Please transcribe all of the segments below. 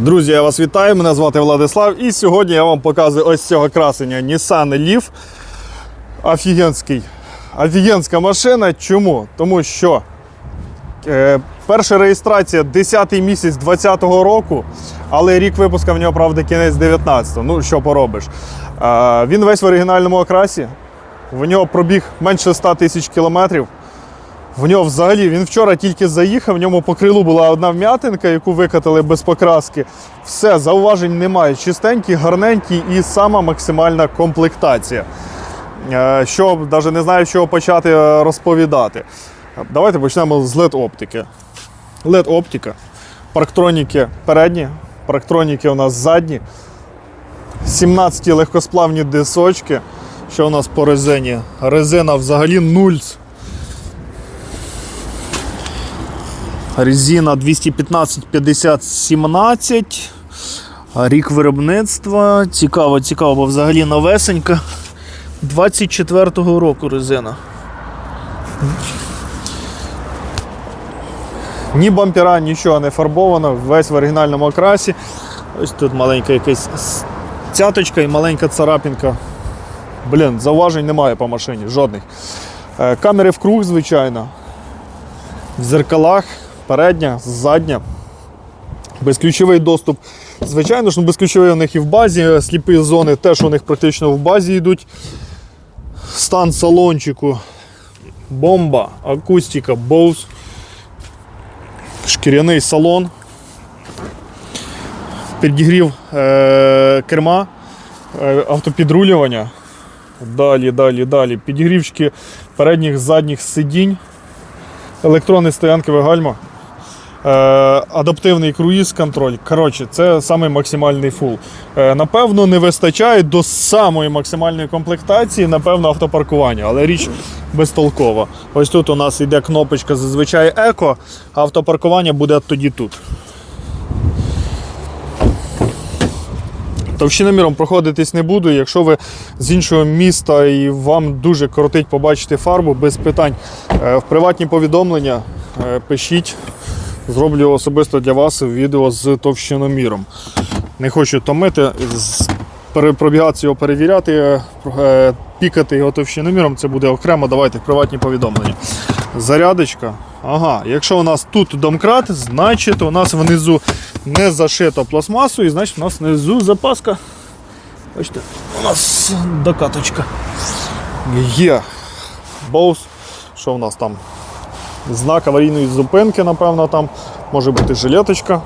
Друзі, я вас вітаю. Мене звати Владислав. І сьогодні я вам показую ось цього красення Nissan Leaf. Офігенський. Офігенська машина. Чому? Тому що е, перша реєстрація 10-й місяць 20-го року, але рік випуска в нього, правда, кінець 19-го. Ну, що поробиш. Е, він весь в оригінальному окрасі. В нього пробіг менше 100 тисяч кілометрів. В нього взагалі він вчора тільки заїхав, в ньому по крилу була одна вм'ятинка, яку викатали без покраски. Все, зауважень немає. Чистенький, гарненький і сама максимальна комплектація. Е, Що навіть не знаю, з чого почати е, розповідати. Давайте почнемо з LED оптики. LED оптика, парктроніки передні, парктроніки у нас задні, 17 легкосплавні дисочки. Що у нас по резині? Резина взагалі нульц. Резина 215 50 17. Рік виробництва. Цікаво, цікаво, бо взагалі новесенька. 24-го року резина. Ні бампера, нічого не фарбовано, весь в оригінальному окрасі. Ось тут маленька якась цяточка і маленька царапінка. Блін, зауважень немає по машині, жодних. Е, Камери в круг, звичайно. В зеркалах передня, задня. Безключовий доступ. Звичайно ж, ну, безключовий у них і в базі, сліпі зони теж у них практично в базі йдуть. Стан салончику. Бомба, акустика, Bose. Шкіряний салон. Підігрів е- керма, е- автопідрулювання. Далі, далі, далі. Підігрівчики передніх задніх сидінь електронне стоянкове гальма, е, адаптивний круїз-контроль. Коротше, це самий максимальний фул. Е, напевно, не вистачає до самої максимальної комплектації, напевно, автопаркування, але річ безтолкова. Ось тут у нас йде кнопочка зазвичай еко, а автопаркування буде тоді тут. Товщиноміром проходитись не буду. Якщо ви з іншого міста і вам дуже коротить побачити фарбу, без питань Е, в приватні повідомлення пишіть. Зроблю особисто для вас відео з товщиноміром. Не хочу томити, з- його перевіряти, е, е, пікати його товщиноміром, це буде окремо. Давайте приватні повідомлення. Зарядочка. Ага, якщо у нас тут домкрат, значить у нас внизу не зашито пластмасою, і значить у нас внизу запаска. Бачите, у нас докаточка. Є. Боус. Що у нас там? Знак аварійної зупинки, напевно, там. Може бути жилеточка.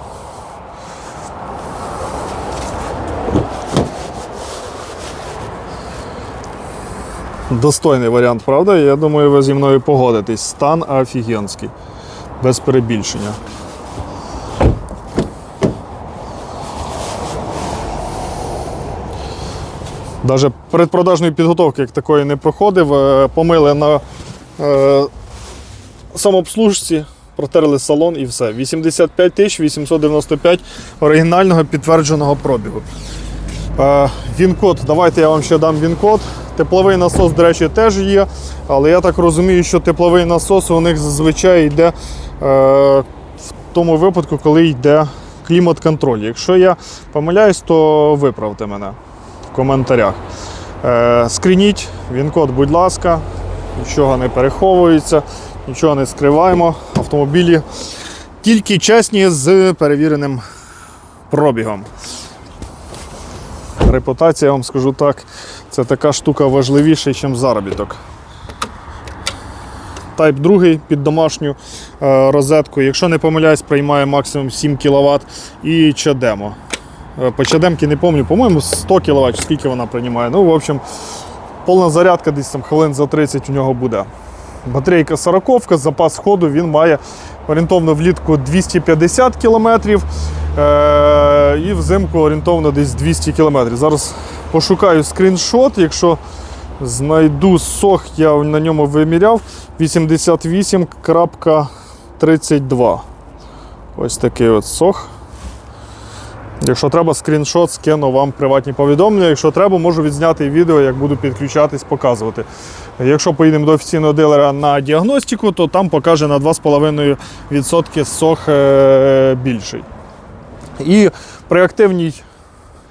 Достойний варіант, правда? Я думаю, ви зі мною погодитесь. Стан офігенський. Без перебільшення. Навіть предпродажної підготовки як такої не проходив. Е, Помили на е, самообслужці, протерли салон і все. 85 тисяч 895 оригінального підтвердженого пробігу. Е, Він-код, давайте я вам ще дам він-код. Тепловий насос, до речі, теж є, але я так розумію, що тепловий насос у них зазвичай йде е, в тому випадку, коли йде клімат-контроль. Якщо я помиляюсь, то виправте мене в коментарях. Е, скрініть він-код, будь ласка, нічого не переховується, нічого не скриваємо. Автомобілі тільки чесні з перевіреним пробігом. Репутація, я вам скажу так, це така штука важливіша, ніж заробіток. Type 2 під домашню е, розетку. Якщо не помиляюсь, приймає максимум 7 кВт і чадемо. Е, По чадемки не пам'ятаю, по-моєму, 100 кВт, скільки вона приймає. Ну, в общем, повна зарядка десь там хвилин за 30 у нього буде. Батарейка 40, запас ходу він має орієнтовно влітку 250 км е- і взимку орієнтовно десь 200 км. Зараз пошукаю скріншот, якщо знайду сох, я на ньому виміряв 88.32. Ось такий от сох. Якщо треба, скріншот скину вам приватні повідомлення. Якщо треба, можу відзняти відео, як буду підключатись, показувати. Якщо поїдемо до офіційного дилера на діагностику, то там покаже на 2,5% сох е, більший. І при активній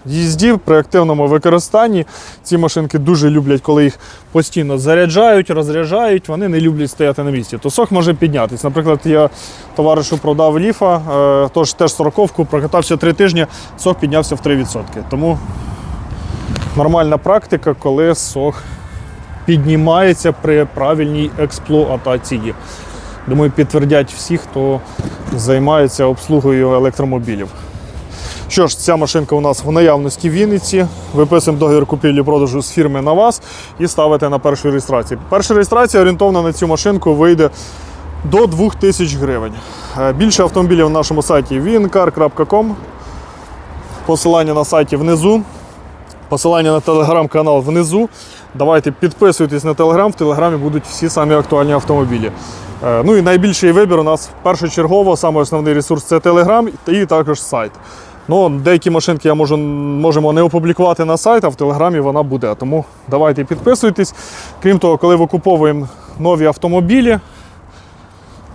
їзді, при активному використанні ці машинки дуже люблять, коли їх постійно заряджають, розряджають, вони не люблять стояти на місці. То сок може піднятися. Наприклад, я товаришу продав ліфа, е, тож теж 40-ку, прокатався 3 тижні, сок піднявся в 3%. Тому нормальна практика, коли сок піднімається при правильній експлуатації. Думаю, підтвердять всі, хто займається обслугою електромобілів. Що ж, ця машинка у нас в наявності в Вінниці. Виписуємо договір купівлі-продажу з фірми на вас і ставите на першу реєстрацію. Перша реєстрація орієнтовна на цю машинку вийде до 2000 гривень. Е, Більше автомобілів на нашому сайті wincar.com. Посилання на сайті внизу. Посилання на телеграм-канал внизу. Давайте підписуйтесь на телеграм. В телеграмі будуть всі самі актуальні автомобілі. Е, Ну і найбільший вибір у нас першочергово, саме основний ресурс це телеграм і також сайт. Ну, деякі машинки я можу, можемо не опублікувати на сайт, а в телеграмі вона буде. Тому давайте підписуйтесь. Крім того, коли викуповуємо нові автомобілі,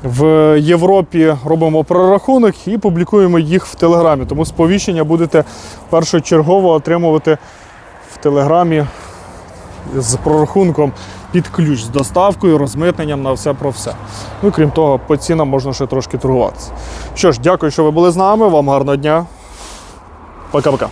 в Європі робимо прорахунок і публікуємо їх в Телеграмі. Тому сповіщення будете першочергово отримувати в Телеграмі з прорахунком під ключ, з доставкою, розмитненням на все про все. Ну крім того, по цінам можна ще трошки торгуватися. Що ж, дякую, що ви були з нами. Вам гарного дня. Пока-пока.